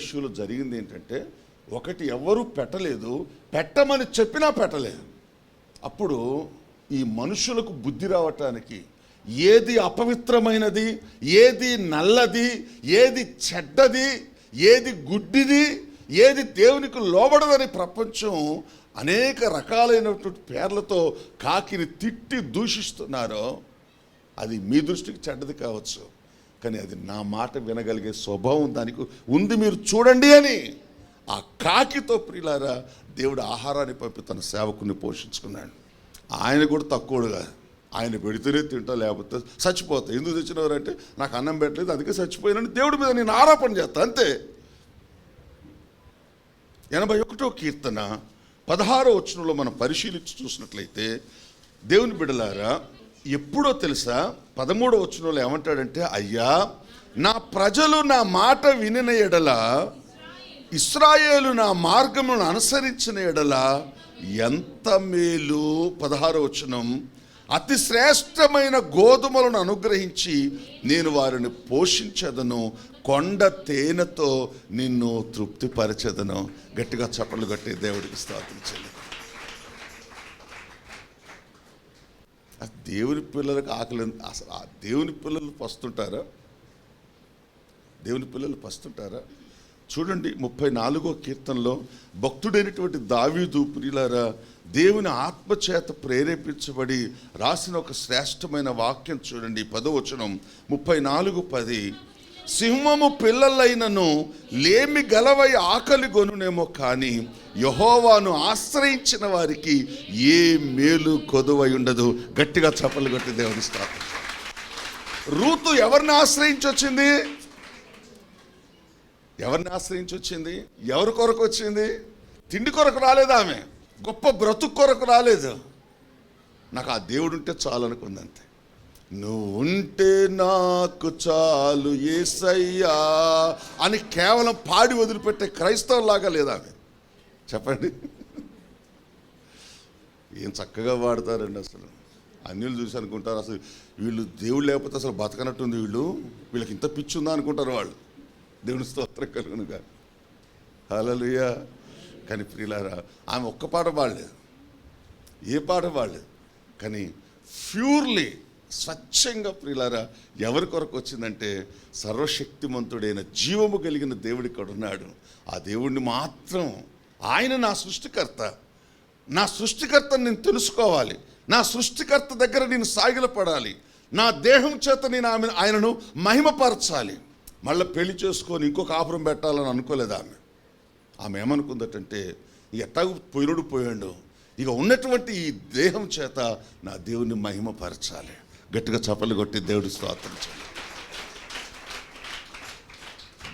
ఇష్యూలో జరిగింది ఏంటంటే ఒకటి ఎవరు పెట్టలేదు పెట్టమని చెప్పినా పెట్టలేదు. అప్పుడు ఈ మనుషులకు బుద్ధి రావటానికి ఏది అపవిత్రమైనది ఏది నల్లది ఏది చెడ్డది ఏది గుడ్డిది ఏది దేవునికి లోబడదని ప్రపంచం అనేక రకాలైనటువంటి పేర్లతో కాకిని తిట్టి దూషిస్తున్నారో అది మీ దృష్టికి చెడ్డది కావచ్చు. కానీ అది నా మాట వినగలిగే స్వభావం దానికి ఉంది మీరు చూడండి అని ఆ కాకితో ప్రియులారా దేవుడు ఆహారాన్ని పంపి తన సేవకుని పోషించుకున్నాడు. ఆయన కూడా తక్కువడుగా ఆయన పెడితేనే తింటా లేకపోతే చచ్చిపోతా. ఎందుకు తెచ్చినవారంటే నాకు అన్నం పెట్టలేదు అందుకే చచ్చిపోయినని దేవుడి మీద నేను ఆరోపణ చేస్తా అంతే. ఎనభై ఒకటో కీర్తన పదహారో వచనంలో మనం పరిశీలించి చూసినట్లయితే దేవుని బిడలారా ఎప్పుడో తెలుసా? పదమూడో వచనంలో ఏమంటాడంటే అయ్యా నా ప్రజలు నా మాట వినిన ఎడల ఇస్రాయేలు నా మార్గమును అనుసరించిన ఎడల ఎంత మేలు. పదహారో వచనం అతి శ్రేష్టమైన గోధుమలను అనుగ్రహించి నేను వారిని పోషించదను కొండ తేనెతో నిన్ను తృప్తిపరచదను. గట్టిగా చప్పట్లు కట్టి దేవుడికి స్థాపించండి ఆ దేవుని పిల్లలకు ఆకలి అసలు ఆ దేవుని పిల్లలు పస్తుంటారా? దేవుని పిల్లలు పస్తుంటారా? చూడండి ముప్పై నాలుగో కీర్తనలో భక్తుడైనటువంటి దావీదు ప్రియులారా దేవుని ఆత్మచేత ప్రేరేపించబడి రాసిన ఒక శ్రేష్టమైన వాక్యం చూడండి పదవచనం ముప్పై నాలుగు పది. సింహము పిల్లలైనను లేమి గలవై ఆకలి గొనునేమో కానీ యహోవాను ఆశ్రయించిన వారికి ఏ మేలు కొదువై ఉండదు. గట్టిగా చప్పలు కొట్టి దేవుని స్థాపన రూతు ఎవరిని ఆశ్రయించి వచ్చింది ఎవరిని ఆశ్రయించి వచ్చింది ఎవరి కొరకు వచ్చింది? తిండి కొరకు రాలేదు ఆమె. గొప్ప బ్రతుకు కొరకు రాలేదు. నాకు ఆ దేవుడు ఉంటే చాలు అనుకుంది అంతే నువ్వు ఉంటే నాకు చాలు ఏసయ్యా అని కేవలం పాడి వదిలిపెట్టే క్రైస్తవులాగా లేదు ఆమె. చెప్పండి. ఏం చక్కగా వాడతారండి అసలు. అన్యులు చూసి అనుకుంటారు అసలు వీళ్ళు దేవుడు లేకపోతే అసలు బతకనట్టుంది వీళ్ళు. వీళ్ళకి ఇంత పిచ్చి ఉందా అనుకుంటారు వాళ్ళు. దేవుని స్తోత్రం కలుగునుగా. హలలుయా కానీ ప్రియులారా ఆమె ఒక్క పాట పాడలేదు. ఏ పాట పాడలేదు. కానీ ప్యూర్లీ స్వచ్ఛంగా ప్రియులారా ఎవరి కొరకు వచ్చిందంటే సర్వశక్తిమంతుడైన జీవము కలిగిన దేవుడు ఇక్కడ ఉన్నాడు ఆ దేవుడిని మాత్రం ఆయన నా సృష్టికర్త. నా సృష్టికర్తను నేను తెలుసుకోవాలి. నా సృష్టికర్త దగ్గర నేను సాగిలపడాలి. నా దేహం చేత నేను ఆమె ఆయనను మహిమపరచాలి. మళ్ళీ పెళ్ళి చేసుకొని ఇంకొక కాపురం పెట్టాలని అనుకోలేదు ఆమె. ఆమె ఏమనుకుందటంటే ఎట్టాగు పొయ్యుడు పోయాడు. ఇక ఉన్నటువంటి ఈ దేహం చేత నా దేవుని మహిమపరచాలి. గట్టిగా చప్పలు కొట్టి దేవుడి స్తోత్రం చేయాలి.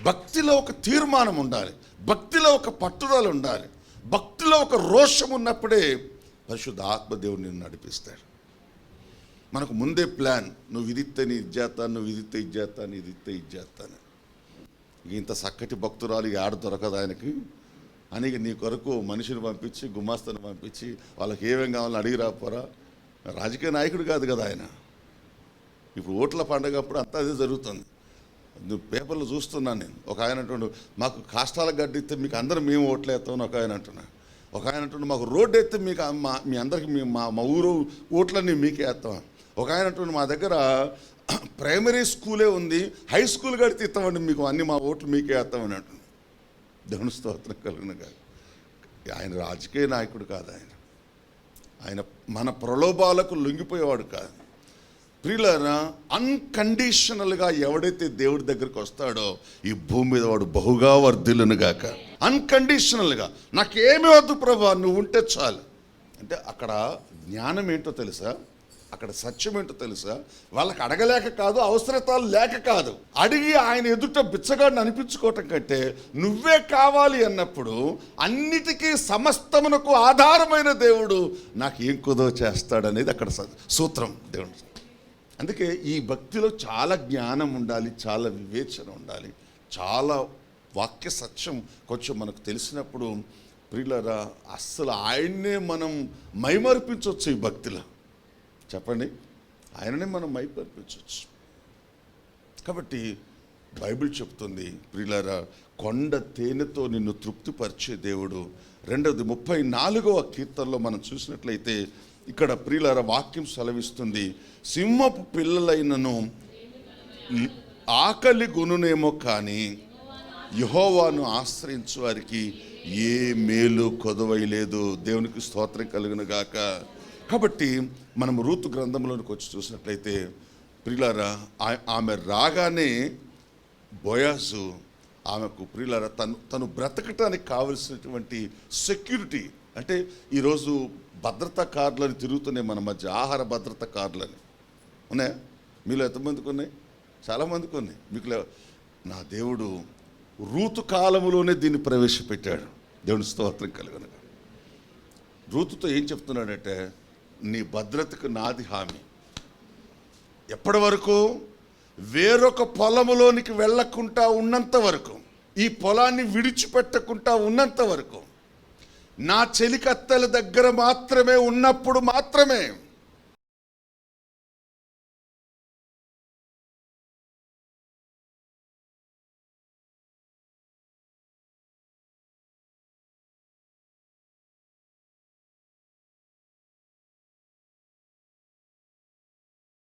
భక్తిలో ఒక తీర్మానం ఉండాలి. భక్తిలో ఒక పట్టుదల ఉండాలి. భక్తిలో ఒక రోషం ఉన్నప్పుడే పరిశుద్ధ ఆత్మదేవుడు నిన్ను నడిపిస్తాడు. మనకు ముందే ప్లాన్ నువ్వు ఇదిస్తే నీ ఇచ్చేస్తాను నువ్వు ఇదిస్తే ఇది చేస్తాను ఇచ్చేస్తాను ఇది చేస్తాను ఇంత చక్కటి భక్తురాలు ఆడ దొరకదు ఆయనకి. అని నీ కొరకు మనిషిని పంపించి గుమాస్తను పంపించి వాళ్ళకి ఏమేం కావాలని అడిగి రాపోరా రాజకీయ నాయకుడు కాదు కదా ఆయన. ఇప్పుడు ఓట్ల పండగ అప్పుడు అంతా అదే జరుగుతుంది. పేపర్లో చూస్తున్నాను నేను. ఒక ఆయన అంటుండు మాకు కాష్టాల గడ్డిస్తే మీకు అందరూ మేము ఓట్లేస్తాం అని ఒక ఆయన అంటున్నా ఒక ఆయన అంటుండు మాకు రోడ్డు ఎత్తే మీకు మా మీ అందరికి మీ మా మా ఊరు ఓట్లన్నీ మీకే వేస్తాం ఒక ఆయన అంటుండు మా దగ్గర ప్రైమరీ స్కూలే ఉంది హై స్కూల్ కడితే ఇస్తామండి మీకు అన్ని మా ఓట్లు మీకే వేస్తామని అంటుంది దేవుని స్తోత్రం కలుగునుగా ఆయన రాజకీయ నాయకుడు కాదు ఆయన. ఆయన మన ప్రలోభాలకు లొంగిపోయేవాడు కాదు. ప్రియులారా అన్కండిషనల్గా ఎవడైతే దేవుడి దగ్గరికి వస్తాడో ఈ భూమి మీద వాడు బహుగా వర్ధిల్లును గాక. అన్కండిషనల్గా నాకేమీ వద్దు ప్రభా నువ్వు ఉంటే చాలు. అంటే అక్కడ జ్ఞానం ఏంటో తెలుసా? అక్కడ సత్యం ఏంటో తెలుసా? వాళ్ళకి అడగలేక కాదు అవసరతాలు లేక కాదు. అడిగి ఆయన ఎదుట బిచ్చగాడిని అనిపించుకోవటం కంటే నువ్వే కావాలి అన్నప్పుడు అన్నిటికీ సమస్తమునకు ఆధారమైన దేవుడు నాకు ఏం కుదో చేస్తాడనేది అక్కడ సూత్రం దేవుడు అందుకే ఈ భక్తిలో చాలా జ్ఞానం ఉండాలి చాలా వివేచన ఉండాలి. చాలా వాక్య సత్యం కొంచెం మనకు తెలిసినప్పుడు ప్రియులరా అస్సలు ఆయన్నే మనం మైమర్పించవచ్చు ఈ భక్తిలో. చెప్పండి? ఆయననే మనం మైమర్పించవచ్చు కాబట్టి బైబిల్ చెప్తుంది ప్రియులరా కొండ తేనెతో నిన్ను తృప్తిపరిచే దేవుడు. రెండవది ముప్పై నాలుగవ కీర్తనలో మనం చూసినట్లయితే ఇక్కడ ప్రియులర వాక్యం సెలవిస్తుంది సింహపు పిల్లలైనను ఆకలి గునునేమో కానీ యహోవాను ఆశ్రయించు వారికి ఏ మేలు కొదవైలేదు దేవునికి స్తోత్రం కలిగిన గాక. కాబట్టి మనం రూతు గ్రంథంలోనికి వచ్చి చూసినట్లయితే ప్రిలారా ఆమె రాగానే బోయాసు ఆమెకు ప్రిలారా తను తను బ్రతకటానికి కావలసినటువంటి సెక్యూరిటీ అంటే ఈరోజు భద్రతా కార్డులని తిరుగుతున్నాయి మన మధ్య ఆహార భద్రత కార్డులని. ఉన్నాయా? మీలో ఎంతమందికి ఉన్నాయి? చాలామందికి ఉన్నాయి. మీకు నా దేవుడు రూతు కాలంలోనే దీన్ని ప్రవేశపెట్టాడు. దేవుని స్తోత్రం కలుగును రూతుతో ఏం చెప్తున్నాడంటే నీ భద్రతకు నాది హామీ. ఎప్పటి వరకు? వేరొక పొలములోనికి వెళ్ళకుండా ఉన్నంత వరకు. ఈ పొలాన్ని విడిచిపెట్టకుండా ఉన్నంత వరకు. నా చెలికత్తల దగ్గర మాత్రమే ఉన్నప్పుడు మాత్రమే